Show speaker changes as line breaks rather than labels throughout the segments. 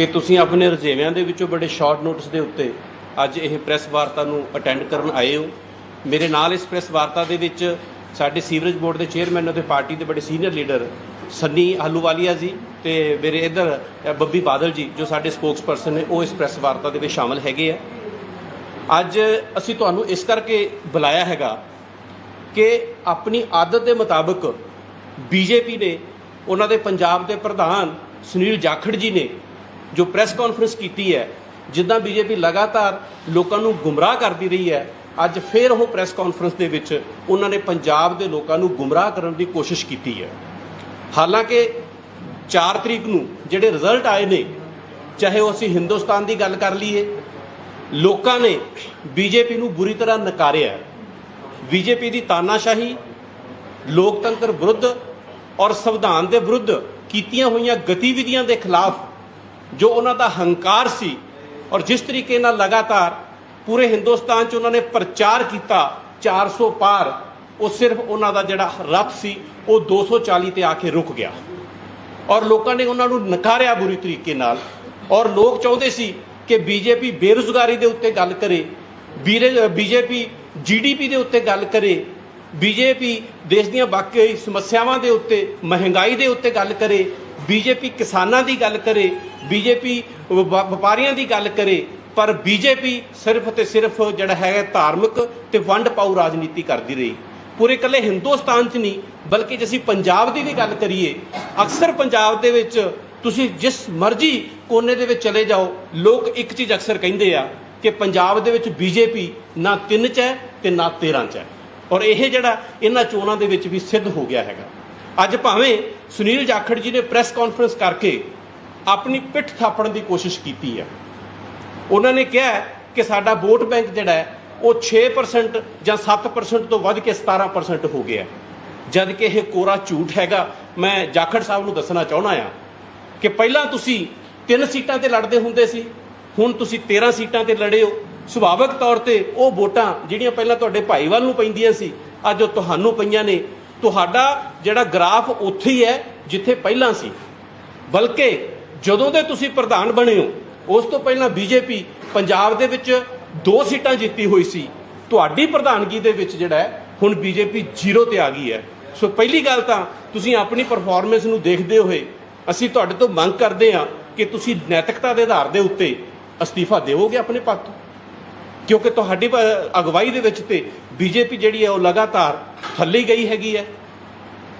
ਕਿ ਤੁਸੀਂ ਆਪਣੇ ਰੁਝੇਵਿਆਂ ਦੇ ਵਿੱਚੋਂ ਬੜੇ ਸ਼ਾਰਟ ਨੋਟਿਸ ਦੇ ਉੱਤੇ ਅੱਜ ਇਹ ਪ੍ਰੈਸ ਵਾਰਤਾ ਨੂੰ ਅਟੈਂਡ ਕਰਨ ਆਏ ਹੋ। ਮੇਰੇ ਨਾਲ ਇਸ ਪ੍ਰੈਸ ਵਾਰਤਾ ਦੇ ਵਿੱਚ ਸਾਡੇ ਸੀਵਰੇਜ ਬੋਰਡ ਦੇ ਚੇਅਰਮੈਨ ਅਤੇ ਪਾਰਟੀ ਦੇ ਬੜੇ ਸੀਨੀਅਰ ਲੀਡਰ ਸੰਨੀ ਆਹਲੂਵਾਲੀਆ ਜੀ ਤੇ ਮੇਰੇ ਇੱਧਰ ਬੱਬੀ ਬਾਦਲ ਜੀ, ਜੋ ਸਾਡੇ ਸਪੋਕਸਪਰਸਨ ਨੇ, ਉਹ ਇਸ ਪ੍ਰੈਸ ਵਾਰਤਾ ਦੇ ਵਿੱਚ ਸ਼ਾਮਲ ਹੈਗੇ ਆ। ਅੱਜ ਅਸੀਂ ਤੁਹਾਨੂੰ ਇਸ ਕਰਕੇ ਬੁਲਾਇਆ ਹੈਗਾ ਕਿ ਆਪਣੀ ਆਦਤ ਦੇ ਮੁਤਾਬਕ ਬੀਜੇਪੀ ਨੇ, ਉਹਨਾਂ ਦੇ ਪੰਜਾਬ ਦੇ ਪ੍ਰਧਾਨ ਸੁਨੀਲ ਜਾਖੜ ਜੀ ਨੇ ਜੋ ਪ੍ਰੈਸ ਕਾਨਫਰੰਸ ਕੀਤੀ ਹੈ, ਜਿੱਦਾਂ ਬੀਜੇਪੀ ਲਗਾਤਾਰ ਲੋਕਾਂ ਨੂੰ ਗੁੰਮਰਾਹ ਕਰਦੀ ਰਹੀ ਹੈ, ਅੱਜ ਫੇਰ ਉਹ ਪ੍ਰੈਸ ਕਾਨਫਰੰਸ ਦੇ ਵਿੱਚ ਉਹਨਾਂ ਨੇ ਪੰਜਾਬ ਦੇ ਲੋਕਾਂ ਨੂੰ ਗੁੰਮਰਾਹ ਕਰਨ ਦੀ ਕੋਸ਼ਿਸ਼ ਕੀਤੀ ਹੈ। ਹਾਲਾਂਕਿ 4 ਤਰੀਕ ਨੂੰ ਜਿਹੜੇ ਰਿਜ਼ਲਟ ਆਏ ਨੇ, ਚਾਹੇ ਉਹ ਅਸੀਂ ਹਿੰਦੁਸਤਾਨ ਦੀ ਗੱਲ ਕਰ ਲਈਏ, ਲੋਕਾਂ ਨੇ ਬੀਜੇਪੀ ਨੂੰ ਬੁਰੀ ਤਰ੍ਹਾਂ ਨਕਾਰਿਆ। ਬੀਜੇਪੀ ਦੀ ਤਾਨਾਸ਼ਾਹੀ ਲੋਕਤੰਤਰ ਵਿਰੁੱਧ ਔਰ ਸੰਵਿਧਾਨ ਦੇ ਵਿਰੁੱਧ ਕੀਤੀਆਂ ਹੋਈਆਂ ਗਤੀਵਿਧੀਆਂ ਦੇ ਖਿਲਾਫ ਜੋ ਉਹਨਾਂ ਦਾ ਹੰਕਾਰ ਸੀ ਔਰ ਜਿਸ ਤਰੀਕੇ ਨਾਲ ਲਗਾਤਾਰ ਪੂਰੇ ਹਿੰਦੁਸਤਾਨ 'ਚ ਉਹਨਾਂ ਨੇ ਪ੍ਰਚਾਰ ਕੀਤਾ 400 ਪਾਰ, ਉਹ ਸਿਰਫ ਉਹਨਾਂ ਦਾ ਜਿਹੜਾ ਰੱਥ ਸੀ, ਉਹ 240 ਤੇ ਆ ਕੇ ਰੁਕ ਗਿਆ। ਔਰ ਲੋਕਾਂ ਨੇ ਉਹਨਾਂ ਨੂੰ ਨਕਾਰਿਆ ਬੁਰੀ ਤਰੀਕੇ ਨਾਲ। ਔਰ ਲੋਕ ਚਾਹੁੰਦੇ ਸੀ ਕਿ ਬੀਜੇਪੀ ਬੇਰੁਜ਼ਗਾਰੀ ਦੇ ਉੱਤੇ ਗੱਲ ਕਰੇ ਬੀਜੇਪੀ ਜੀਡੀਪੀ ਦੇ ਉੱਤੇ ਗੱਲ ਕਰੇ, ਬੀਜੇਪੀ ਦੇਸ਼ ਦੀਆਂ ਬਾਕੀ ਸਮੱਸਿਆਵਾਂ ਦੇ ਉੱਤੇ, ਮਹਿੰਗਾਈ ਦੇ ਉੱਤੇ ਗੱਲ ਕਰੇ ਬੀਜੇਪੀ ਕਿਸਾਨਾਂ ਦੀ ਗੱਲ ਕਰੇ, ਬੀਜੇਪੀ ਵਪਾਰੀਆਂ ਦੀ ਗੱਲ ਕਰੇ, ਪਰ ਬੀਜੇਪੀ ਸਿਰਫ ਤੇ ਸਿਰਫ ਜਿਹੜਾ ਹੈਗਾ ਧਾਰਮਿਕ ਤੇ ਵੰਡ ਪਾਉ ਰਾਜਨੀਤੀ ਕਰਦੀ ਰਹੀ। ਪੂਰੇ ਇਕੱਲੇ ਹਿੰਦੁਸਤਾਨ 'ਚ ਨਹੀਂ, ਬਲਕਿ ਜੇ ਅਸੀਂ ਪੰਜਾਬ ਦੀ ਵੀ ਗੱਲ ਕਰੀਏ, ਅਕਸਰ ਪੰਜਾਬ ਦੇ ਵਿੱਚ ਤੁਸੀਂ ਜਿਸ ਮਰਜ਼ੀ ਕੋਨੇ ਦੇ ਵਿੱਚ ਚਲੇ ਜਾਓ, ਲੋਕ ਇੱਕ ਚੀਜ਼ ਅਕਸਰ ਕਹਿੰਦੇ ਆ ਕਿ ਪੰਜਾਬ ਦੇ ਵਿੱਚ ਬੀਜੇਪੀ ਨਾ 3 ਚ ਹੈ ਤੇ ਨਾ 13 ਚ ਹੈ। ਔਰ ਇਹ ਜਿਹੜਾ ਇਹਨਾਂ ਚੋਣਾਂ ਦੇ ਵਿੱਚ ਵੀ ਸਿੱਧ ਹੋ ਗਿਆ ਹੈਗਾ। ਅੱਜ ਭਾਵੇਂ ਸੁਨੀਲ ਜਾਖੜ ਜੀ ਨੇ ਪ੍ਰੈਸ ਕਾਨਫਰੰਸ ਕਰਕੇ ਆਪਣੀ ਪਿੱਠ ਥਾਪਣ ਦੀ ਕੋਸ਼ਿਸ਼ ਕੀਤੀ ਹੈ। ਉਹਨਾਂ ਨੇ ਕਿਹਾ ਕਿ ਸਾਡਾ ਵੋਟ ਬੈਂਕ ਜਿਹੜਾ ਹੈ, ਉਹ 6% ਜਾਂ 7% ਤੋਂ ਵੱਧ ਕੇ 17% ਹੋ ਗਿਆ ਜਦ ਕਿ ਇਹ ਕੋਰਾ ਝੂਠ ਹੈਗਾ, ਮੈਂ ਜਾਖੜ ਸਾਹਿਬ ਨੂੰ ਦੱਸਣਾ ਚਾਹਣਾ ਆ ਕਿ ਪਹਿਲਾਂ ਤੁਸੀਂ ਤਿੰਨ ਸੀਟਾਂ ਤੇ ਲੜਦੇ ਹੁੰਦੇ ਸੀ, ਹੁਣ ਤੁਸੀਂ 13 ਸੀਟਾਂ ਤੇ ਲੜੇ ਹੋ। ਸੁਭਾਵਿਕ ਤੌਰ ਤੇ ਉਹ ਵੋਟਾਂ ਜਿਹੜੀਆਂ ਪਹਿਲਾਂ ਤੁਹਾਡੇ ਭਾਈਵਾਲ ਨੂੰ ਪੈਂਦੀਆਂ ਸੀ, ਅੱਜ ਉਹ ਤੁਹਾਨੂੰ ਪਈਆਂ ਨੇ। ਤੁਹਾਡਾ ਜਿਹੜਾ ਗ੍ਰਾਫ ਉੱਥੇ ਹੀ ਹੈ, ਜਿੱਥੇ ਪਹਿਲਾਂ ਸੀ। ਬਲਕਿ ਜਦੋਂ ਦੇ ਤੁਸੀਂ ਪ੍ਰਧਾਨ ਬਣੇ ਹੋ, ਉਸ ਤੋਂ ਪਹਿਲਾਂ ਬੀਜੇਪੀ ਪੰਜਾਬ ਦੇ ਵਿੱਚ ਦੋ ਸੀਟਾਂ ਜਿੱਤੀ ਹੋਈ ਸੀ। ਤੁਹਾਡੀ ਪ੍ਰਧਾਨਗੀ ਦੇ ਵਿੱਚ ਜਿਹੜਾ ਹੈ, ਹੁਣ ਬੀਜੇਪੀ ਜ਼ੀਰੋ ਤੇ ਆ ਗਈ ਹੈ। ਸੋ ਪਹਿਲੀ ਗੱਲ ਤਾਂ ਤੁਸੀਂ ਆਪਣੀ ਪਰਫਾਰਮੈਂਸ ਨੂੰ ਦੇਖਦੇ ਹੋਏ ਅਸੀਂ ਤੁਹਾਡੇ ਤੋਂ ਮੰਗ ਕਰਦੇ ਹਾਂ ਕਿ ਤੁਸੀਂ ਨੈਤਿਕਤਾ ਦੇ ਆਧਾਰ ਦੇ ਉੱਤੇ ਅਸਤੀਫਾ ਦੇਵੋਗੇ ਆਪਣੇ ਪਦ ਤੋਂ। ਕਿਉਂਕਿ ਤੁਹਾਡੀ ਅਗਵਾਈ ਦੇ ਵਿੱਚ ਤੇ ਬੀਜੇਪੀ ਜਿਹੜੀ ਹੈ ਉਹ ਲਗਾਤਾਰ ਥੱਲੇ ਗਈ ਹੈਗੀ ਹੈ।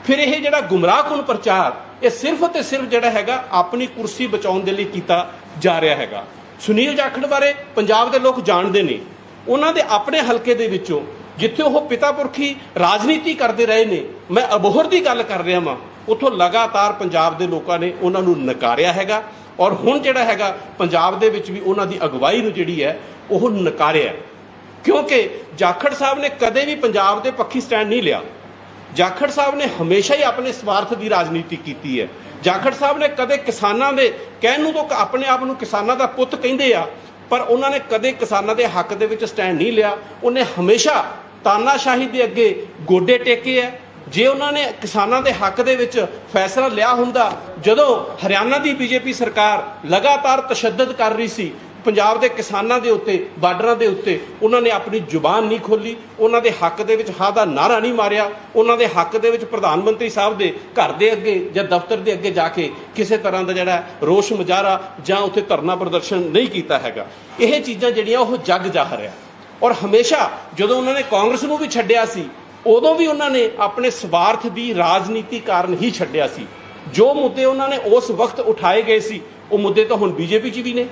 ਫਿਰ ਇਹ ਜਿਹੜਾ ਗੁੰਮਰਾਹਕੁਨ ਪ੍ਰਚਾਰ, ਇਹ ਸਿਰਫ ਤੇ ਸਿਰਫ ਜਿਹੜਾ ਹੈਗਾ ਆਪਣੀ ਕੁਰਸੀ ਬਚਾਉਣ ਦੇ ਲਈ ਕੀਤਾ ਜਾ ਰਿਹਾ ਹੈਗਾ। ਸੁਨੀਲ ਜਾਖੜ ਬਾਰੇ ਪੰਜਾਬ ਦੇ ਲੋਕ ਜਾਣਦੇ ਨੇ। ਉਹਨਾਂ ਦੇ ਆਪਣੇ ਹਲਕੇ ਦੇ ਵਿੱਚੋਂ ਜਿੱਥੇ ਉਹ ਪਿਤਾ ਪੁਰਖੀ ਰਾਜਨੀਤੀ ਕਰਦੇ ਰਹੇ ਨੇ, ਮੈਂ ਅਬੋਹਰ ਦੀ ਗੱਲ ਕਰ ਰਿਹਾ ਵਾਂ। ਉਥੋਂ ਲਗਾਤਾਰ ਪੰਜਾਬ ਦੇ ਲੋਕਾਂ ਨੇ ਉਹਨਾਂ ਨੂੰ ਨਕਾਰਿਆ ਹੈਗਾ ਔਰ ਹੁਣ ਜਿਹੜਾ ਹੈਗਾ ਪੰਜਾਬ ਦੇ ਵਿੱਚ ਵੀ ਉਹਨਾਂ ਦੀ ਅਗਵਾਈ ਨੂੰ ਜਿਹੜੀ ਹੈ, ਉਹ ਨਕਾਰਿਆ ਕਿਉਂਕਿ ਜਾਖੜ ਸਾਹਿਬ ਨੇ ਕਦੇ ਵੀ ਪੰਜਾਬ ਦੇ ਪੱਖੀ ਸਟੈਂਡ ਨਹੀਂ ਲਿਆ। ਜਾਖੜ ਸਾਹਿਬ ਨੇ ਹਮੇਸ਼ਾ ਹੀ ਆਪਣੇ ਸਵਾਰਥ ਦੀ ਰਾਜਨੀਤੀ ਕੀਤੀ ਹੈ। ਜਾਖੜ ਸਾਹਿਬ ਨੇ ਕਦੇ ਕਿਸਾਨਾਂ ਦੇ ਕਹਿਣ ਨੂੰ ਤਾਂ ਆਪਣੇ ਆਪ ਨੂੰ ਕਿਸਾਨਾਂ ਦਾ ਪੁੱਤ ਕਹਿੰਦੇ ਆ, ਪਰ ਉਹਨਾਂ ਨੇ ਕਦੇ ਕਿਸਾਨਾਂ ਦੇ ਹੱਕ ਦੇ ਵਿੱਚ ਸਟੈਂਡ ਨਹੀਂ ਲਿਆ। ਉਹਨੇ ਹਮੇਸ਼ਾ ਤਾਨਾਸ਼ਾਹੀ ਦੇ ਅੱਗੇ ਗੋਡੇ ਟੇਕੇ ਆ ਜੇ ਉਹਨਾਂ ਨੇ ਕਿਸਾਨਾਂ ਦੇ ਹੱਕ ਦੇ ਵਿੱਚ ਫੈਸਲਾ ਲਿਆ ਹੁੰਦਾ, ਜਦੋਂ ਹਰਿਆਣਾ ਦੀ ਬੀਜੇਪੀ ਸਰਕਾਰ ਲਗਾਤਾਰ ਤਸ਼ੱਦਦ ਕਰ ਰਹੀ ਸੀ, ਪੰਜਾਬ ਦੇ ਕਿਸਾਨਾਂ ਦੇ ਉੱਤੇ, ਬਾਰਡਰਾਂ ਦੇ ਉੱਤੇ, ਉਹਨਾਂ ਨੇ ਆਪਣੀ ਜ਼ੁਬਾਨ ਨਹੀਂ ਖੋਲੀ ਉਹਨਾਂ ਦੇ ਹੱਕ ਦੇ ਵਿੱਚ ਹਾਂ ਦਾ ਨਾਰਾ ਨਹੀਂ ਮਾਰਿਆ, ਉਹਨਾਂ ਦੇ ਹੱਕ ਦੇ ਵਿੱਚ ਪ੍ਰਧਾਨ ਮੰਤਰੀ ਸਾਹਿਬ ਦੇ ਘਰ ਦੇ ਅੱਗੇ ਜਾਂ ਦਫ਼ਤਰ ਦੇ ਅੱਗੇ ਜਾ ਕੇ ਕਿਸੇ ਤਰ੍ਹਾਂ ਦਾ ਜਿਹੜਾ ਰੋਸ਼ ਮੁਜ਼ਾਹਰਾ ਜਾਂ ਉੱਥੇ ਧਰਨਾ ਪ੍ਰਦਰਸ਼ਨ ਨਹੀਂ ਕੀਤਾ ਹੈਗਾ। ਇਹ ਚੀਜ਼ਾਂ ਜਿਹੜੀਆਂ ਉਹ ਜੱਗ ਜ਼ਾਹਰ ਆ ਔਰ ਹਮੇਸ਼ਾ ਜਦੋਂ ਉਹਨਾਂ ਨੇ ਕਾਂਗਰਸ ਨੂੰ ਵੀ ਛੱਡਿਆ ਸੀ ਉਦੋਂ ਵੀ ਉਹਨਾਂ ਨੇ ਆਪਣੇ ਸਵਾਰਥ ਦੀ ਰਾਜਨੀਤੀ ਕਾਰਨ ਹੀ ਛੱਡਿਆ ਸੀ। ਜੋ ਮੁੱਦੇ ਉਹਨਾਂ ਨੇ ਉਸ ਵਕਤ ਉਠਾਏ ਗਏ ਸੀ, ਉਹ ਮੁੱਦੇ ਤਾਂ ਹੁਣ ਬੀਜੇਪੀ 'ਚ ਵੀ ਨੇ।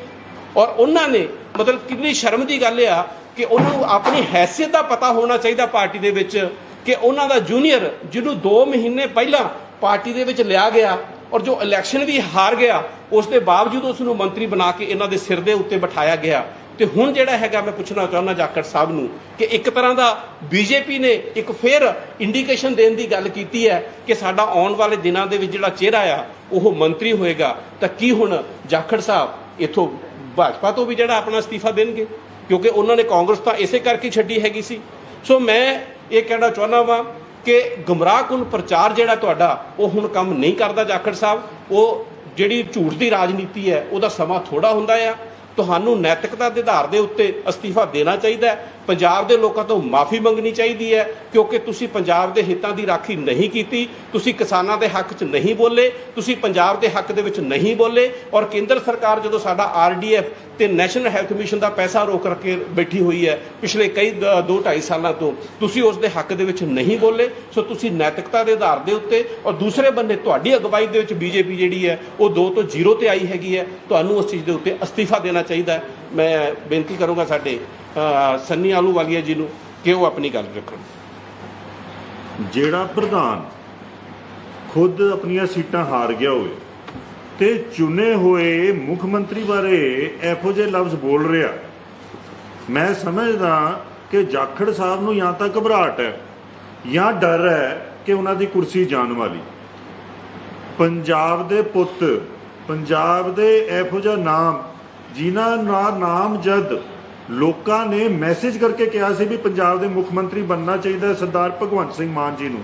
ਔਰ ਉਹਨਾਂ ਨੇ ਮਤਲਬ ਕਿੰਨੀ ਸ਼ਰਮ ਦੀ ਗੱਲ ਆ ਕਿ ਉਹਨਾਂ ਨੂੰ ਆਪਣੀ ਹੈਸੀਅਤ ਦਾ ਪਤਾ ਹੋਣਾ ਚਾਹੀਦਾ ਪਾਰਟੀ ਦੇ ਵਿੱਚ ਕਿ ਉਹਨਾਂ ਦਾ ਜੂਨੀਅਰ ਜਿਹਨੂੰ 2 ਮਹੀਨੇ ਪਹਿਲਾਂ ਪਾਰਟੀ ਦੇ ਵਿੱਚ ਲਿਆ ਗਿਆ ਔਰ ਜੋ ਇਲੈਕਸ਼ਨ ਵੀ ਹਾਰ ਗਿਆ, ਉਸ ਦੇ ਬਾਵਜੂਦ ਉਸ ਨੂੰ ਮੰਤਰੀ ਬਣਾ ਕੇ ਇਹਨਾਂ ਦੇ ਸਿਰ ਦੇ ਉੱਤੇ ਬਿਠਾਇਆ ਗਿਆ। ਤੇ ਹੁਣ ਜਿਹੜਾ ਹੈਗਾ ਮੈਂ ਪੁੱਛਣਾ ਚਾਹੁੰਦਾ ਜਾਖੜ ਸਾਹਿਬ ਨੂੰ ਕਿ ਇੱਕ ਤਰ੍ਹਾਂ ਦਾ ਬੀਜੇਪੀ ਨੇ ਇੱਕ ਫੇਰ ਇੰਡੀਕੇਸ਼ਨ ਦੇਣ ਦੀ ਗੱਲ ਕੀਤੀ ਹੈ ਕਿ ਸਾਡਾ ਆਉਣ ਵਾਲੇ ਦਿਨਾਂ ਦੇ ਵਿੱਚ ਜਿਹੜਾ ਚਿਹਰਾ ਆ, ਉਹ ਮੰਤਰੀ ਹੋਏਗਾ। ਤਾਂ ਕੀ ਹੁਣ ਜਾਖੜ ਸਾਹਿਬ ਇਥੋਂ ਭਾਜਪਾ ਤੋਂ ਵੀ ਜਿਹੜਾ ਆਪਣਾ ਅਸਤੀਫਾ ਦੇਣਗੇ? ਕਿਉਂਕਿ ਉਹਨਾਂ ਨੇ ਕਾਂਗਰਸ ਤਾਂ ਇਸੇ ਕਰਕੇ ਛੱਡੀ ਹੈਗੀ ਸੀ। ਸੋ ਮੈਂ ਇਹ ਕਹਿਣਾ ਚਾਹੁੰਦਾ ਵਾਂ ਕਿ ਗੁੰਮਰਾਹਕੁਨ ਪ੍ਰਚਾਰ ਜਿਹੜਾ ਤੁਹਾਡਾ, ਉਹ ਹੁਣ ਕੰਮ ਨਹੀਂ ਕਰਦਾ ਜਾਖੜ ਸਾਹਿਬ। ਉਹ ਜਿਹੜੀ ਝੂਠ ਦੀ ਰਾਜਨੀਤੀ ਹੈ, ਉਹਦਾ ਸਮਾਂ ਥੋੜਾ ਹੁੰਦਾ ਆ। ਤੁਹਾਨੂੰ ਨੈਤਿਕਤਾ ਦੇ ਆਧਾਰ ਦੇ ਉੱਤੇ ਅਸਤੀਫਾ ਦੇਣਾ ਚਾਹੀਦਾ ਹੈ। ਪੰਜਾਬ ਦੇ ਲੋਕਾਂ ਤੋਂ ਮਾਫੀ ਮੰਗਣੀ ਚਾਹੀਦੀ ਹੈ, ਕਿਉਂਕਿ ਤੁਸੀਂ ਪੰਜਾਬ ਦੇ ਹਿੱਤਾਂ ਦੀ ਰਾਖੀ ਨਹੀਂ ਕੀਤੀ, ਤੁਸੀਂ ਕਿਸਾਨਾਂ ਦੇ ਹੱਕ 'ਚ ਨਹੀਂ ਬੋਲੇ, ਤੁਸੀਂ ਪੰਜਾਬ ਦੇ ਹੱਕ ਦੇ ਵਿੱਚ ਨਹੀਂ ਬੋਲੇ ਔਰ ਕੇਂਦਰ ਸਰਕਾਰ ਜਦੋਂ ਸਾਡਾ ਆਰਡੀਐਫ ਤੇ ਨੈਸ਼ਨਲ ਹੈਲਥ ਮਿਸ਼ਨ ਦਾ ਪੈਸਾ ਰੋਕ ਰੱਖੇ ਬੈਠੀ ਹੋਈ ਹੈ ਪਿਛਲੇ ਕਈ 2.5 ਸਾਲਾਂ ਤੋਂ, ਤੁਸੀਂ ਉਸ ਦੇ ਹੱਕ ਦੇ ਵਿੱਚ ਨਹੀਂ ਬੋਲੇ, ਸੋ ਤੁਸੀਂ ਨੈਤਿਕਤਾ ਦੇ ਆਧਾਰ ਦੇ ਉੱਤੇ ਔਰ ਦੂਸਰੇ ਬੰਨੇ ਤੁਹਾਡੀ ਅਗਵਾਈ ਦੇ ਵਿੱਚ ਬੀਜੇਪੀ ਜਿਹੜੀ ਹੈ, ਉਹ 2 ਤੋਂ 0 ਤੇ ਆਈ ਹੈਗੀ ਹੈ, ਤੁਹਾਨੂੰ ਉਸ ਚੀਜ਼ ਦੇ ਉੱਤੇ ਅਸਤੀਫਾ ਦੇਣਾ ਚਾਹੀਦਾ ਮੈਂ ਬੇਨਤੀ ਕਰੂੰਗਾ ਸਾਡੇ ਅ, ਸੰਨੀ ਆਲੂਵਾਲੀਆ ਜੀ ਨੂੰ ਕਿ ਉਹ ਆਪਣੀ ਗੱਲ ਰੱਖਣ।
ਜਿਹੜਾ ਪ੍ਰਧਾਨ ਖੁਦ ਆਪਣੀਆਂ ਸੀਟਾਂ ਹਾਰ ਗਿਆ ਹੋਵੇ ਤੇ ਚੁਣੇ ਹੋਏ ਮੁੱਖ ਮੰਤਰੀ ਬਾਰੇ ਇਹੋ ਜਿਹੇ ਲਫ਼ਜ਼ ਬੋਲ ਰਿਹਾ ਮੈਂ ਸਮਝਦਾ ਕਿ ਜਾਖੜ ਸਾਹਿਬ ਨੂੰ ਜਾਂ ਤਾਂ ਘਬਰਾਹਟ ਹੈ ਜਾਂ ਡਰ ਹੈ ਕਿ ਉਹਨਾਂ ਦੀ ਕੁਰਸੀ ਜਾਣ ਵਾਲੀ। ਪੰਜਾਬ ਦੇ ਪੁੱਤ ਪੰਜਾਬ ਦੇ ਇਹੋ ਜਿਹਾ ਨਾਮ ਜਿਨ੍ਹਾਂ ਦਾ ਨਾਮ ਜਦ ਲੋਕਾਂ ਨੇ ਮੈਸੇਜ ਕਰਕੇ ਕਿਹਾ ਸੀ ਵੀ ਪੰਜਾਬ ਦੇ ਮੁੱਖ ਮੰਤਰੀ ਬੰਨਣਾ ਚਾਹੀਦਾ ਸਰਦਾਰ ਭਗਵੰਤ ਸਿੰਘ ਮਾਨ ਜੀ ਨੂੰ।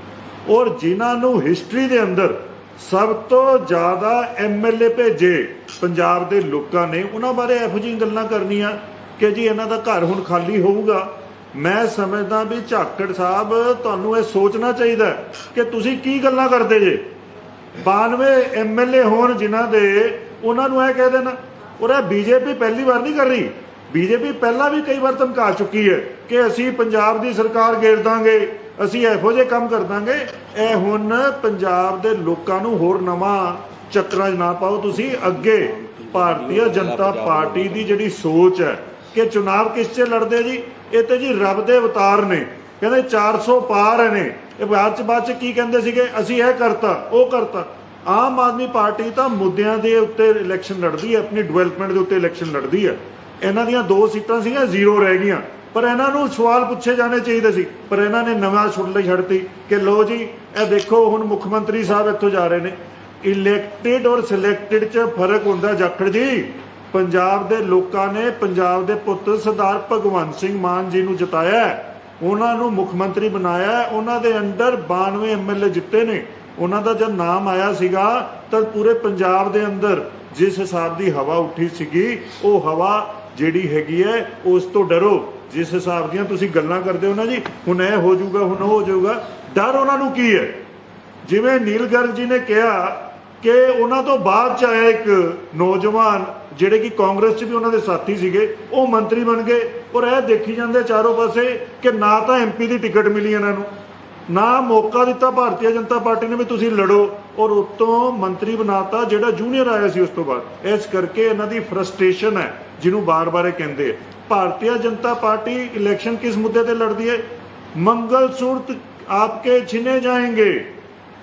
ਔਰ ਜਿਨ੍ਹਾਂ ਨੂੰ ਹਿਸਟਰੀ ਦੇ ਅੰਦਰ ਸਭ ਤੋਂ ਜ਼ਿਆਦਾ ਐਮਐਲਏ ਭੇਜੇ ਪੰਜਾਬ ਦੇ ਲੋਕਾਂ ਨੇ, ਉਹਨਾਂ ਬਾਰੇ ਇਹੋ ਜਿਹੀਆਂ ਗੱਲਾਂ ਕਰਨੀਆਂ ਕਿ ਜੀ ਇਹਨਾਂ ਦਾ ਘਰ ਹੁਣ ਖਾਲੀ ਹੋਊਗਾ। ਮੈਂ ਸਮਝਦਾ ਵੀ ਝਾਕੜ ਸਾਹਿਬ, ਤੁਹਾਨੂੰ ਇਹ ਸੋਚਣਾ ਚਾਹੀਦਾ ਕਿ ਤੁਸੀਂ ਕੀ ਗੱਲਾਂ ਕਰਦੇ ਜੇ। 92 ਐਮਐਲਏ ਹੋਣ ਜਿਨ੍ਹਾਂ ਦੇ, ਉਹਨਾਂ ਨੂੰ ਇਹ ਕਹਿ ਦੇਣਾ ਔਰ ਇਹ ਬੀਜੇਪੀ ਪਹਿਲੀ ਵਾਰ ਨਹੀਂ ਕਰ ਰਹੀ। ਬੀਜੇਪੀ ਪਹਿਲਾਂ ਵੀ ਕਈ ਵਾਰ ਧਮਕਾ ਚੁੱਕੀ ਹੈ ਕਿ ਅਸੀਂ ਪੰਜਾਬ ਦੀ ਸਰਕਾਰ ਗੇਰ ਦਾਂਗੇ, ਅਸੀਂ ਇਹੋ ਜਿਹੇ ਕੰਮ ਕਰ ਦਾਂਗੇ। ਇਹ ਹੁਣ ਪੰਜਾਬ ਦੇ ਲੋਕਾਂ ਨੂੰ ਹੋਰ ਨਵਾਂ ਚੱਕਰਾਂ 'ਚ ਨਾ ਪਾਓ। ਤੁਸੀਂ ਅੱਗੇ ਭਾਰਤੀ ਜਨਤਾ ਪਾਰਟੀ ਦੀ ਜਿਹੜੀ ਸੋਚ ਹੈ ਕਿ ਚੁਣਾਵ ਕਿਸ 'ਚ ਲੜਦੇ ਜੀ, ਇਹ ਤੇ ਜੀ ਰੱਬ ਦੇ ਅਵਤਾਰ ਨੇ। ਕਹਿੰਦੇ 400 ਪਾਰ ਨੇ ਇਹ ਬਾਅਦ ਚ ਬਾਅਦ ਚ ਕੀ ਕਹਿੰਦੇ ਸੀਗੇ? ਅਸੀਂ ਇਹ ਕਰਤਾ, ਉਹ ਕਰਤਾ। ਆਮ ਆਦਮੀ ਪਾਰਟੀ ਤਾਂ ਮੁੱਦਿਆਂ ਦੇ ਉੱਤੇ ਇਲੈਕਸ਼ਨ ਲੜਦੀ ਹੈ, ਆਪਣੀ ਡਿਵੈਲਪਮੈਂਟ ਦੇ ਉੱਤੇ ਇਲੈਕਸ਼ਨ ਲੜਦੀ ਹੈ। ਇਹਨਾਂ ਦੀਆਂ ਦੋ ਸੀਟਾਂ ਸੀਗੀਆਂ ਜ਼ੀਰੋ ਰਹਿ ਗਈਆਂ। ਪਰ ਇਹਨਾਂ ਨੂੰ ਸਵਾਲ ਪੁੱਛੇ ਜਾਣੇ ਚਾਹੀਦੇ ਸੀ, ਪਰ ਇਹਨਾਂ ਨੇ ਨਵਾਂ ਛੁੱਟ ਲਈ ਛੱਡਤੀ ਕਿ ਲੋ ਜੀ, ਇਹ ਦੇਖੋ ਹੁਣ ਮੁੱਖ ਮੰਤਰੀ ਸਾਹਿਬ ਇੱਥੋਂ ਜਾ ਰਹੇ ਨੇ। ਇਲੈਕਟਿਡ ਔਰ ਸਿਲੈਕਟਿਡ 'ਚ ਫ਼ਰਕ ਹੁੰਦਾ ਜਾਖੜ ਜੀ। ਪੰਜਾਬ ਦੇ ਲੋਕਾਂ ਨੇ, ਪੰਜਾਬ ਦੇ ਪੁੱਤ ਸਰਦਾਰ ਭਗਵੰਤ ਸਿੰਘ ਮਾਨ ਜੀ ਨੂੰ ਜਿਤਾਇਆ ਉਹਨਾਂ ਨੂੰ ਮੁੱਖ ਮੰਤਰੀ ਬਣਾਇਆ ਉਹਨਾਂ ਦੇ ਅੰਡਰ 92 ਐਮਐਲਏ ਜਿੱਤੇ ਨੇ। ਉਹਨਾਂ ਦਾ ਜਦ ਨਾਮ ਆਇਆ ਸੀਗਾ, ਤਾਂ ਪੂਰੇ ਪੰਜਾਬ ਦੇ ਅੰਦਰ ਜਿਸ ਹਿਸਾਬ ਦੀ ਹਵਾ ਉੱਠੀ ਸੀਗੀ, ਉਹ ਹਵਾ ਜਿਹੜੀ ਹੈਗੀ ਹੈ, ਉਸ ਤੋਂ ਡਰੋ। ਜਿਸ ਹਿਸਾਬ ਦੀਆਂ ਤੁਸੀਂ ਗੱਲਾਂ ਕਰਦੇ ਹੋ ਨਾ ਜੀ, ਹੁਣ ਇਹ ਹੋ ਜਾਊਗਾ, ਹੁਣ ਉਹ ਹੋ ਜਾਊਗਾ। ਡਰ ਉਹਨਾਂ ਨੂੰ ਕੀ ਹੈ? ਜਿਵੇਂ ਨੀਲ ਗਰਗ ਜੀ ਨੇ ਕਿਹਾ ਕਿ ਉਹਨਾਂ ਤੋਂ ਬਾਅਦ ਚ ਆਇਆ ਇੱਕ ਨੌਜਵਾਨ, ਜਿਹੜੇ ਕਿ ਕਾਂਗਰਸ 'ਚ ਵੀ ਉਹਨਾਂ ਦੇ ਸਾਥੀ ਸੀਗੇ, ਉਹ ਮੰਤਰੀ ਬਣ ਗਏ ਔਰ ਇਹ ਦੇਖੀ ਜਾਂਦੇ ਚਾਰੋਂ ਪਾਸੇ ਕਿ ਨਾ ਤਾਂ ਐਮਪੀ ਦੀ ਟਿਕਟ ਮਿਲੀ ਇਹਨਾਂ ਨੂੰ, ਨਾ ਮੌਕਾ ਦਿੱਤਾ ਭਾਰਤੀ ਜਨਤਾ ਪਾਰਟੀ ਨੇ ਵੀ ਤੁਸੀਂ ਲੜੋ ਔਰ ਉਤੋਂ ਮੰਤਰੀ ਬਣਾਤਾ ਜਿਹੜਾ ਜੂਨੀਅਰ ਆਇਆ ਸੀ ਉਸ ਤੋਂ ਬਾਅਦ। ਇਸ ਕਰਕੇ ਇਹਨਾਂ ਦੀ ਫਰਸਟ੍ਰੇਸ਼ਨ ਹੈ, ਜਿਹਨੂੰ ਬਾਰ-ਬਾਰ ਇਹ ਕਹਿੰਦੇ ਆ। ਭਾਰਤੀ ਜਨਤਾ ਪਾਰਟੀ ਇਲੈਕਸ਼ਨ ਕਿਸ ਮੁੱਦੇ ਤੇ ਲੜਦੀ ਹੈ? ਮੰਗਲ ਸੂਰਤ ਆਪਕੇ ਛਿਨੇ ਜਾਏਂਗੇ।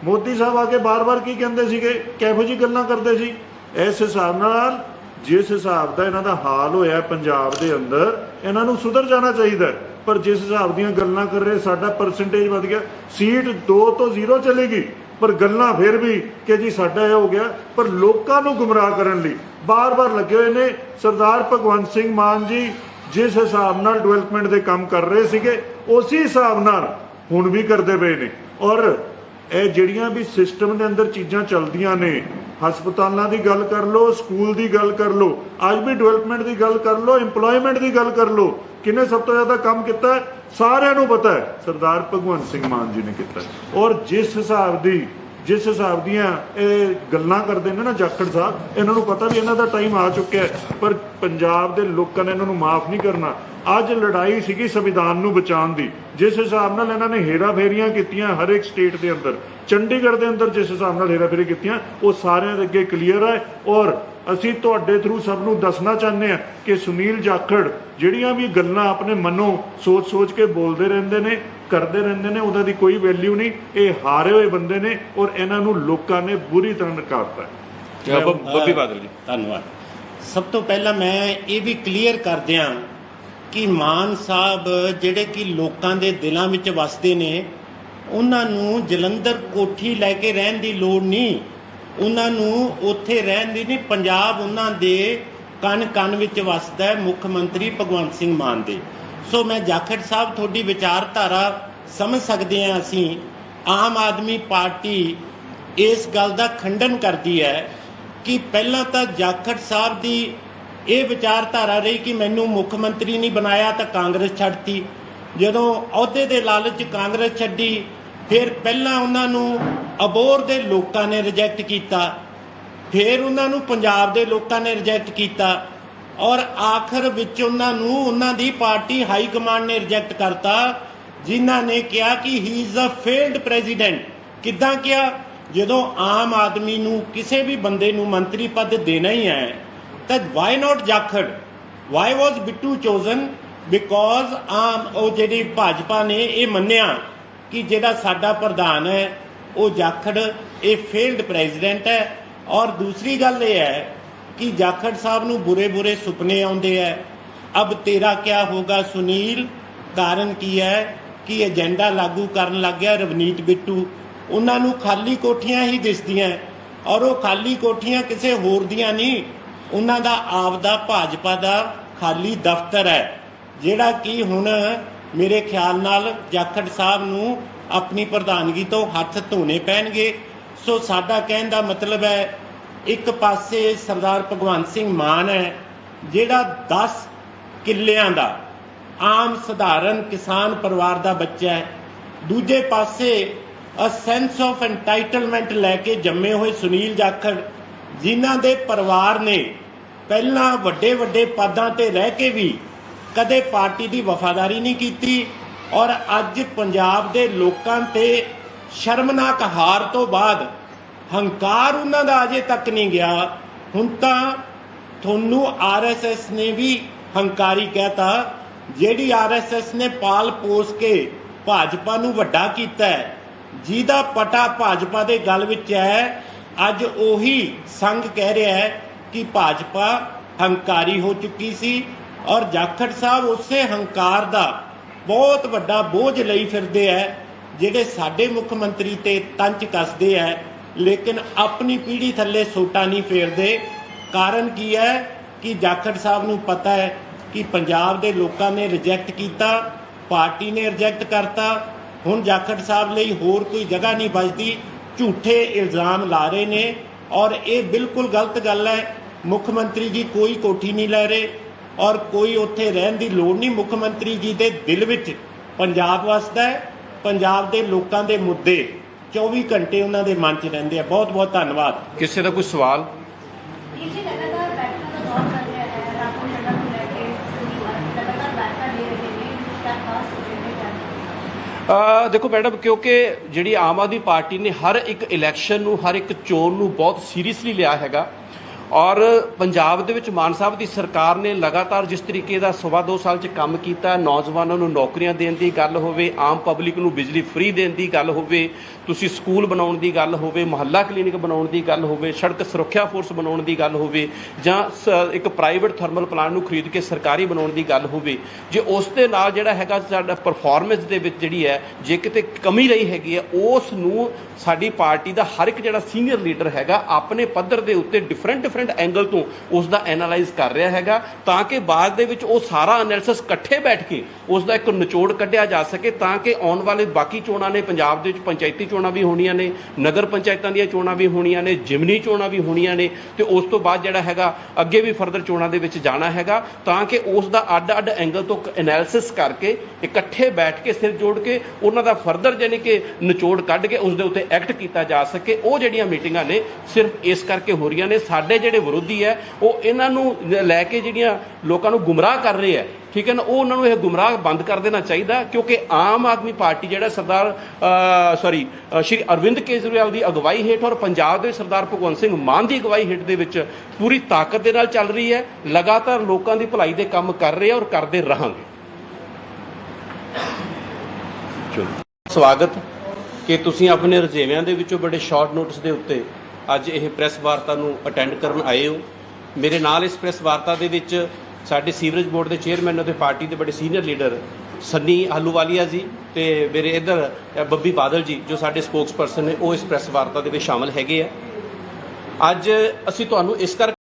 ਮੋਦੀ ਸਾਹਿਬ ਆ ਕੇ ਬਾਰ-ਬਾਰ ਕੀ ਕਹਿੰਦੇ ਸੀਗੇ? ਕਿਹੋ ਜੀ ਗੱਲਾਂ ਕਰਦੇ ਸੀ? ਇਸ ਹਿਸਾਬ ਨਾਲ ਜਿਸ ਹਿਸਾਬ ਦਾ ਇਹਨਾਂ ਦਾ ਹਾਲ ਹੋਇਆ ਪੰਜਾਬ ਦੇ ਅੰਦਰ, ਇਹਨਾਂ ਨੂੰ ਸੁਧਰ ਜਾਣਾ ਚਾਹੀਦਾ ਪਰ ਜਿਸ ਹਿਸਾਬ ਦੀਆਂ ਗੱਲਾਂ ਕਰ ਰਹੇ, ਸਾਡਾ ਪਰਸੈਂਟੇਜ ਵਧ ਗਿਆ ਸੀਟ 2 ਤੋਂ 0 ਚਲੇਗੀ ਪਰ ਗੱਲਾਂ ਫਿਰ ਵੀ ਕਿ ਜੀ ਸਾਡਾ ਇਹ ਹੋ ਗਿਆ। ਪਰ ਲੋਕਾਂ ਨੂੰ ਗੁੰਮਰਾਹ ਕਰਨ ਲਈ ਬਾਰ-ਬਾਰ ਲੱਗੇ ਹੋਏ ਨੇ। ਸਰਦਾਰ ਭਗਵੰਤ ਸਿੰਘ ਮਾਨ ਜੀ ਜਿਸ ਹਿਸਾਬ ਨਾਲ ਡਿਵੈਲਪਮੈਂਟ ਦੇ ਕੰਮ ਕਰ ਰਹੇ ਸੀਗੇ, ਉਸੇ ਹਿਸਾਬ ਨਾਲ ਹੁਣ ਵੀ ਕਰਦੇ ਪਏ ਨੇ। ਔਰ ਇਹ ਜਿਹੜੀਆਂ ਵੀ ਸਿਸਟਮ ਦੇ ਅੰਦਰ ਚੀਜ਼ਾਂ ਚੱਲਦੀਆਂ ਨੇ, ਹਸਪਤਾਲਾਂ ਦੀ ਗੱਲ ਕਰ ਲਓ, ਸਕੂਲ ਦੀ ਗੱਲ ਕਰ ਲਓ, ਅੱਜ ਵੀ ਡਿਵੈਲਪਮੈਂਟ ਦੀ ਗੱਲ ਕਰ ਲਓ, EMPLOYMENT ਦੀ ਗੱਲ ਕਰ ਲਓ ਕਿਨੇ ਸਭ ਤੋਂ ਜ਼ਿਆਦਾ ਕੰਮ ਕੀਤਾ ਸਾਰਿਆਂ ਨੂੰ ਪਤਾ ਹੈ, ਸਰਦਾਰ ਭਗਵੰਤ ਸਿੰਘ ਮਾਨ ਜੀ ਨੇ ਕੀਤਾ ਔਰ ਜਿਸ ਹਿਸਾਬ ਦੀ ਜਿਸ ਹਿਸਾਬ ਦੀਆਂ ਇਹ ਗੱਲਾਂ ਕਰਦੇ ਨੇ ਨਾ ਜਾਖੜ ਸਾਹਿਬ, ਇਹਨਾਂ ਨੂੰ ਪਤਾ ਵੀ ਇਹਨਾਂ ਦਾ ਟਾਈਮ ਆ ਚੁੱਕਿਆ ਹੈ, ਪਰ ਪੰਜਾਬ ਦੇ ਲੋਕਾਂ ਨੇ ਇਹਨਾਂ ਨੂੰ ਮਾਫ ਨਹੀਂ ਕਰਨਾ। ਅੱਜ ਲੜਾਈ ਸੀਗੀ ਸੰਵਿਧਾਨ ਨੂੰ ਬਚਾਉਣ ਦੀ। ਜਿਸ ਹਿਸਾਬ ਨਾਲ ਇਹਨਾਂ ਨੇ ਹੇਰਾ ਕੀਤੀਆਂ ਹਰ ਇੱਕ ਸਟੇਟ ਦੇ ਅੰਦਰ, ਚੰਡੀਗੜ੍ਹ ਦੇ ਅੰਦਰ ਜਿਸ ਹਿਸਾਬ ਨਾਲ ਹੇਰਾ ਫੇਰੀ ਕੀਤੀਆਂ, ਉਹ ਸਾਰਿਆਂ ਦੇ ਅੱਗੇ ਕਲੀਅਰ ਹੈ ਔਰ ਅਸੀਂ ਤੁਹਾਡੇ ਥਰੂ ਸਭ ਨੂੰ ਦੱਸਣਾ ਚਾਹੁੰਦੇ ਹਾਂ ਕਿ ਸੁਨੀਲ ਜਾਖੜ, ਜਿਹੜੀਆਂ ਵੀ ਗੱਲਾਂ ਆਪਣੇ ਮਨੋਂ ਸੋਚ-ਸੋਚ ਕੇ ਬੋਲਦੇ ਰਹਿੰਦੇ ਨੇ ਕਰਦੇ ਰਹਿੰਦੇ ਨੇ ਉਹਦਾ ਦੀ ਕੋਈ ਵੈਲਿਊ ਨਹੀਂ। ਇਹ ਹਾਰੇ ਹੋਏ ਬੰਦੇ ਨੇ ਔਰ ਇਹਨਾਂ ਨੂੰ ਲੋਕਾਂ ਨੇ ਬੁਰੀ ਤਰ੍ਹਾਂ ਨਕਾਰਤਾ ਹੈ।
ਬੱਬੀ ਬਾਦਲ ਜੀ।
ਧੰਨਵਾਦ। ਸਭ ਤੋਂ ਪਹਿਲਾਂ ਮੈਂ ਇਹ ਵੀ ਕਲੀਅਰ ਕਰ ਦਿਆਂ ਕਿ ਮਾਨ ਸਾਹਿਬ ਜਿਹੜੇ ਕਿ ਲੋਕਾਂ ਦੇ ਦਿਲਾਂ ਵਿੱਚ ਵਸਦੇ ਨੇ ਉਹਨਾਂ ਨੂੰ ਜਲੰਧਰ ਕੋਠੀ ਲੈ ਕੇ ਰਹਿਣ ਦੀ ਲੋੜ ਨਹੀਂ। ਉਹਨਾਂ ਨੂੰ ਉੱਥੇ ਰਹਿਣ ਦੀ ਨਹੀਂ ਪੰਜਾਬ ਉਹਨਾਂ ਦੇ ਕਣ ਕਣ ਵਿੱਚ ਵਸਦਾ ਹੈ ਮੁੱਖ ਮੰਤਰੀ ਭਗਵੰਤ ਸਿੰਘ ਮਾਨ ਦੇ। ਸੋ ਮੈਂ ਜਾਖੜ ਸਾਹਿਬ ਤੁਹਾਡੀ ਵਿਚਾਰਧਾਰਾ ਸਮਝ ਸਕਦੇ ਹਾਂ ਅਸੀਂ। ਆਮ ਆਦਮੀ ਪਾਰਟੀ ਇਸ ਗੱਲ ਦਾ ਖੰਡਨ ਕਰਦੀ ਹੈ ਕਿ ਪਹਿਲਾਂ ਤਾਂ ਜਾਖੜ ਸਾਹਿਬ ਦੀ ਇਹ ਵਿਚਾਰਧਾਰਾ ਰਹੀ ਕਿ ਮੈਨੂੰ ਮੁੱਖ ਮੰਤਰੀ ਨਹੀਂ ਬਣਾਇਆ ਤਾਂ ਕਾਂਗਰਸ ਛੱਡਤੀ। ਜਦੋਂ ਅਹੁਦੇ ਦੇ ਲਾਲਚ ਕਾਂਗਰਸ ਛੱਡੀ, ਫਿਰ ਪਹਿਲਾਂ ਉਹਨਾਂ ਨੂੰ ਅਬੋਰ ਦੇ ਲੋਕਾਂ ਨੇ ਰਿਜੈਕਟ ਕੀਤਾ। ਫਿਰ ਉਹਨਾਂ ਨੂੰ ਪੰਜਾਬ ਦੇ ਲੋਕਾਂ ਨੇ ਰਿਜੈਕਟ ਕੀਤਾ। ਔਰ ਆਖਰ ਵਿੱਚ ਉਹਨਾਂ ਨੂੰ ਉਹਨਾਂ ਦੀ ਪਾਰਟੀ ਹਾਈ ਕਮਾਂਡ ਨੇ ਰਿਜੈਕਟ ਕਰਤਾ, ਜਿਨ੍ਹਾਂ ਨੇ ਕਿਹਾ ਕਿ he is a failed president ਕਿੱਦਾਂ ਕਿਹਾ? ਜਦੋਂ ਆਮ ਆਦਮੀ ਨੂੰ ਕਿਸੇ ਵੀ ਬੰਦੇ ਨੂੰ ਮੰਤਰੀ ਪਦ ਦੇਣਾ ਹੀ ਹੈ, ਤਾਂ why not Jakhar? Why was Bittu chosen? Because ਆਮ ਉਹ ਜਿਹੜੀ ਭਾਜਪਾ ਨੇ ਇਹ ਮੰਨਿਆ ਕਿ ਜਿਹੜਾ ਸਾਡਾ ਪ੍ਰਧਾਨ ਹੈ, ਉਹ ਜਾਖੜ, ਇਹ ਫੇਲਡ ਪ੍ਰੈਜ਼ੀਡੈਂਟ ਹੈ। ਔਰ ਦੂਸਰੀ ਗੱਲ ਇਹ ਹੈ ਕਿ ਜਾਖੜ ਸਾਹਿਬ ਨੂੰ ਬੁਰੇ ਬੁਰੇ ਸੁਪਨੇ ਆਉਂਦੇ ਹੈ ਅਬ ਤੇਰਾ ਕਿਆ ਹੋਗਾ ਸੁਨੀਲ? ਕਾਰਨ ਕੀ ਹੈ ਕਿ ਏਜੰਡਾ ਲਾਗੂ ਕਰਨ ਲੱਗ ਗਿਆ ਰਵਨੀਤ ਬਿੱਟੂ। ਉਹਨਾਂ ਨੂੰ ਖਾਲੀ ਕੋਠੀਆਂ ਹੀ ਦਿਸਦੀਆਂ ਔਰ ਉਹ ਖਾਲੀ ਕੋਠੀਆਂ ਕਿਸੇ ਹੋਰ ਦੀਆਂ ਨਹੀਂ। ਉਹਨਾਂ ਦਾ ਆਪਦਾ ਭਾਜਪਾ ਦਾ ਖਾਲੀ ਦਫ਼ਤਰ ਹੈ ਜਿਹੜਾ ਕਿ ਹੁਣ ਮੇਰੇ ਖਿਆਲ ਨਾਲ ਜਾਖੜ ਸਾਹਿਬ ਨੂੰ ਆਪਣੀ ਪ੍ਰਧਾਨਗੀ ਤੋਂ ਹੱਥ ਧੋਣੇ ਪੈਣਗੇ। ਸੋ ਸਾਡਾ ਕਹਿਣ ਦਾ ਮਤਲਬ ਹੈ ਇੱਕ ਪਾਸੇ ਸਰਦਾਰ ਭਗਵੰਤ ਸਿੰਘ ਮਾਨ ਹੈ, ਜਿਹੜਾ 10 ਕਿੱਲਿਆਂ ਦਾ ਆਮ ਸਧਾਰਨ ਕਿਸਾਨ ਪਰਿਵਾਰ ਦਾ ਬੱਚਾ ਹੈ। ਦੂਜੇ ਪਾਸੇ ਅ ਸੈਂਸ ਆਫ ਐਂਟਾਈਟਲਮੈਂਟ ਲੈ ਕੇ ਜੰਮੇ ਹੋਏ ਸੁਨੀਲ ਜਾਖੜ, ਜਿਨ੍ਹਾਂ ਦੇ ਪਰਿਵਾਰ ਨੇ ਪਹਿਲਾਂ ਵੱਡੇ ਵੱਡੇ ਪਦਾਂ ਤੇ ਰਹਿ ਕੇ ਵੀ ਕਦੇ ਪਾਰਟੀ ਦੀ ਵਫਾਦਾਰੀ ਨਹੀਂ ਕੀਤੀ ਔਰ ਅੱਜ ਪੰਜਾਬ ਦੇ ਲੋਕਾਂ ਤੇ ਸ਼ਰਮਨਾਕ ਹਾਰ ਤੋਂ ਬਾਅਦ ਹੰਕਾਰ ਉਹਨਾਂ ਦਾ ਅਜੇ ਤੱਕ ਨਹੀਂ ਗਿਆ। ਹੁਣ ਤਾਂ ਤੁਹਾਨੂੰ ਆਰਐਸਐਸ ਨੇ ਵੀ ਹੰਕਾਰੀ ਕਹਿਤਾ, ਜਿਹੜੀ ਆਰਐਸਐਸ ਨੇ ਪਾਲ ਪੋਸ ਕੇ ਭਾਜਪਾ ਨੂੰ ਵੱਡਾ ਕੀਤਾ ਹੈ, ਜਿਹਦਾ ਪਟਾ ਭਾਜਪਾ ਦੇ ਗਲ ਵਿੱਚ ਹੈ, ਅੱਜ ਉਹੀ ਸੰਘ ਕਹਿ ਰਿਹਾ ਹੈ ਕਿ ਭਾਜਪਾ ਹੰਕਾਰੀ ਹੋ ਚੁੱਕੀ ਸੀ ਔਰ ਜਾਖੜ ਸਾਹਿਬ ਉਸੇ ਹੰਕਾਰ ਦਾ ਬਹੁਤ ਵੱਡਾ ਬੋਝ ਲਈ ਫਿਰਦੇ ਹੈ, ਜਿਹੜੇ ਸਾਡੇ ਮੁੱਖ ਮੰਤਰੀ ਤੇ ਤੰਚ ਕੱਸਦੇ ਹੈ। ਲੇਕਿਨ ਆਪਣੀ ਪੀੜ੍ਹੀ ਥੱਲੇ ਸੋਟਾ ਨਹੀਂ ਫੇਰਦੇ। ਕਾਰਨ ਕੀ ਹੈ ਕਿ ਜਾਖੜ ਸਾਹਿਬ ਨੂੰ ਪਤਾ ਹੈ ਕਿ ਪੰਜਾਬ ਦੇ ਲੋਕਾਂ ਨੇ ਰਿਜੈਕਟ ਕੀਤਾ, ਪਾਰਟੀ ਨੇ ਰਿਜੈਕਟ ਕਰਤਾ। ਹੁਣ ਜਾਖੜ ਸਾਹਿਬ ਲਈ ਹੋਰ ਕੋਈ ਜਗ੍ਹਾ ਨਹੀਂ ਬਚਦੀ। ਝੂਠੇ ਇਲਜ਼ਾਮ ਲਾ ਰਹੇ ਨੇ ਔਰ ਇਹ ਬਿਲਕੁਲ ਗਲਤ ਗੱਲ ਹੈ। ਮੁੱਖ ਮੰਤਰੀ ਜੀ ਕੋਈ ਕੋਠੀ ਨਹੀਂ ਲੈ ਰਹੇ ਔਰ ਕੋਈ ਉੱਥੇ ਰਹਿਣ ਦੀ ਲੋੜ ਨਹੀਂ ਮੁੱਖ ਮੰਤਰੀ ਜੀ ਦੇ ਦਿਲ ਵਿੱਚ। ਪੰਜਾਬ ਵਸਦਾ ਹੈ, ਪੰਜਾਬ ਦੇ ਲੋਕਾਂ ਦੇ ਮੁੱਦੇ। 24 ਘੰਟੇ ਉਹਨਾਂ ਦੇ ਮਨ 'ਚ ਰਹਿੰਦੇ ਆ। ਬਹੁਤ ਬਹੁਤ ਧੰਨਵਾਦ।
ਕਿਸੇ ਦਾ ਕੋਈ ਸਵਾਲ? ਅ, ਦੇਖੋ ਮੈਡਮ ਕਿਉਂਕਿ ਜਿਹੜੀ ਆਮ ਆਦਮੀ ਪਾਰਟੀ ਨੇ ਹਰ ਇੱਕ ਇਲੈਕਸ਼ਨ ਨੂੰ ਹਰ ਇੱਕ ਚੋਣ ਨੂੰ ਬਹੁਤ ਸੀਰੀਅਸਲੀ ਲਿਆ ਹੈਗਾ। ਔਰ ਪੰਜਾਬ ਦੇ ਵਿੱਚ ਮਾਨ ਸਾਹਿਬ ਦੀ ਸਰਕਾਰ ਨੇ ਲਗਾਤਾਰ ਜਿਸ ਤਰੀਕੇ ਦਾ ਸਵਾ ਦੋ ਸਾਲ 'ਚ ਕੰਮ ਕੀਤਾ ਨੌਜਵਾਨਾਂ ਨੂੰ ਨੌਕਰੀਆਂ ਦੇਣ ਦੀ ਗੱਲ ਹੋਵੇ ਆਮ ਪਬਲਿਕ ਨੂੰ ਬਿਜਲੀ ਫ੍ਰੀ ਦੇਣ ਦੀ ਗੱਲ ਹੋਵੇ ਤੁਸੀਂ ਸਕੂਲ ਬਣਾਉਣ ਦੀ ਗੱਲ ਹੋਵੇ, ਮੁਹੱਲਾ ਕਲੀਨਿਕ ਬਣਾਉਣ ਦੀ ਗੱਲ ਹੋਵੇ, ਸੜਕ ਸੁਰੱਖਿਆ ਫੋਰਸ ਬਣਾਉਣ ਦੀ ਗੱਲ ਹੋਵੇ, ਜਾਂ ਇੱਕ ਪ੍ਰਾਈਵੇਟ ਥਰਮਲ ਪਲਾਂਟ ਨੂੰ ਖਰੀਦ ਕੇ ਸਰਕਾਰੀ ਬਣਾਉਣ ਦੀ ਗੱਲ ਹੋਵੇ, ਜੇ ਉਸ ਦੇ ਨਾਲ ਜਿਹੜਾ ਹੈਗਾ ਸਾਡਾ ਪਰਫਾਰਮੈਂਸ ਦੇ ਵਿੱਚ ਜਿਹੜੀ ਹੈ, ਜੇ ਕਿਤੇ ਕਮੀ ਰਹੀ ਹੈਗੀ ਹੈ, ਉਸ ਨੂੰ ਸਾਡੀ ਪਾਰਟੀ ਦਾ ਹਰ ਇੱਕ ਜਿਹੜਾ ਸੀਨੀਅਰ ਲੀਡਰ ਹੈਗਾ, ਆਪਣੇ ਪੱਧਰ ਦੇ ਉੱਤੇ ਡਿਫਰੈਂਟ ਡਿਫਰੈਂਟ ਐਂਗਲ ਤੋਂ ਉਸ ਦਾ ਐਨਾਲਾਈਜ਼ ਕਰ ਰਿਹਾ ਹੈਗਾ, ਤਾਂ ਕਿ ਬਾਅਦ ਦੇ ਵਿੱਚ ਉਹ ਸਾਰਾ ਐਨਾਲਿਸਿਸ ਇਕੱਠੇ ਬੈਠ ਕੇ ਉਸ ਦਾ ਇੱਕ ਨਿਚੋੜ ਕੱਢਿਆ ਜਾ ਸਕੇ, ਤਾਂ ਕਿ ਆਉਣ ਵਾਲੇ ਬਾਕੀ ਚੋਣਾਂ ਨੇ ਪੰਜਾਬ ਦੇ ਵਿੱਚ ਪੰਚਾਇਤੀ ਚੋਣ ਵੀ ਹੋਣੀਆਂ ਨੇ, ਨਗਰ ਪੰਚਾਇਤਾਂ ਦੀਆਂ ਚੋਣਾਂ ਵੀ ਹੋਣੀਆਂ ਨੇ, ਜਿਮਨੀ ਚੋਣਾਂ ਵੀ ਹੋਣੀਆਂ ਨੇ, ਤੇ ਉਸ ਤੋਂ ਬਾਅਦ ਜਿਹੜਾ ਹੈਗਾ, ਅੱਗੇ ਵੀ ਫਰਦਰ ਚੋਣਾਂ ਦੇ ਵਿੱਚ ਜਾਣਾ ਹੈਗਾ, ਤਾਂ ਕਿ ਉਸ ਦਾ ਅੱਡ-ਅੱਡ ਐਂਗਲ ਤੋਂ ਐਨਾਲਿਸਿਸ ਕਰਕੇ, ਇਕੱਠੇ ਬੈਠ ਕੇ, ਸਿਰ ਜੋੜ ਕੇ, ਉਹਨਾਂ ਦਾ ਫਰਦਰ ਯਾਨੀ ਕਿ ਨਿਚੋੜ ਕੱਢ ਕੇ ਉਸ ਦੇ ਉੱਤੇ ਐਕਟ ਕੀਤਾ ਜਾ ਸਕੇ। ਉਹ ਜਿਹੜੀਆਂ ਮੀਟਿੰਗਾਂ ਨੇ, ਸਿਰਫ ਇਸ ਕਰਕੇ ਹੋ ਰਹੀਆਂ ਨੇ, ਸਾਡੇ ਜਿਹੜੇ ਵਿਰੋਧੀ ਹੈ, ਉਹ ਇਹਨਾਂ ਨੂੰ ਲੈ ਕੇ ਜਿਹੜੀਆਂ ਲੋਕਾਂ ਨੂੰ ਗੁੰਮਰਾਹ ਕਰ ਰਹੇ ਹੈ ਠੀਕ ਹੈ ਨਾ, ਉਹ ਉਹਨਾਂ ਨੂੰ ਇਹ ਗੁੰਮਰਾਹ ਬੰਦ ਕਰ ਦੇਣਾ ਚਾਹੀਦਾ, ਕਿਉਂਕਿ ਆਮ ਆਦਮੀ ਪਾਰਟੀ ਜਿਹੜਾ ਸਰਦਾਰ ਸੌਰੀ ਸ਼੍ਰੀ ਅਰਵਿੰਦ ਕੇਜਰੀਵਾਲ ਦੀ ਅਗਵਾਈ ਹੇਠ ਔਰ ਪੰਜਾਬ ਦੇ ਸਰਦਾਰ ਭਗਵੰਤ ਸਿੰਘ ਮਾਨ ਦੀ ਅਗਵਾਈ ਹੇਠ ਦੇ ਵਿੱਚ ਪੂਰੀ ਤਾਕਤ ਦੇ ਨਾਲ ਚੱਲ ਰਹੀ ਹੈ, ਲਗਾਤਾਰ ਲੋਕਾਂ ਦੀ ਭਲਾਈ ਦੇ ਕੰਮ ਕਰ ਰਹੇ ਔਰ ਕਰਦੇ ਰਹਾਂਗੇ। ਸਵਾਗਤ। ਕਿ ਤੁਸੀਂ ਆਪਣੇ ਰਜੇਵਿਆਂ ਦੇ ਵਿੱਚੋਂ ਬੜੇ ਸ਼ਾਰਟ ਨੋਟਿਸ ਦੇ ਉੱਤੇ ਅੱਜ ਇਹ ਪ੍ਰੈਸ ਵਾਰਤਾ ਨੂੰ ਅਟੈਂਡ ਕਰਨ ਆਏ ਹੋ। ਮੇਰੇ ਨਾਲ ਇਸ ਪ੍ਰੈਸ ਵਾਰਤਾ ਦੇ ਵਿੱਚ ਸਾਡੇ ਸੀਵਰੇਜ ਬੋਰਡ ਦੇ ਚੇਅਰਮੈਨ ਅਤੇ ਪਾਰਟੀ ਦੇ ਬੜੇ ਸੀਨੀਅਰ ਲੀਡਰ ਸੰਨੀ ਆਹਲੂਵਾਲੀਆ ਜੀ ਤੇ ਮੇਰੇ ਇੱਧਰ ਬੱਬੀ ਬਾਦਲ ਜੀ, ਜੋ ਸਾਡੇ ਸਪੋਕਸਪਰਸਨ ਨੇ, ਉਹ ਇਸ ਪ੍ਰੈਸ ਵਾਰਤਾ ਦੇ ਵਿੱਚ ਸ਼ਾਮਲ ਹੈਗੇ ਆ। ਅੱਜ ਅਸੀਂ ਤੁਹਾਨੂੰ ਇਸ ਕਰਕੇ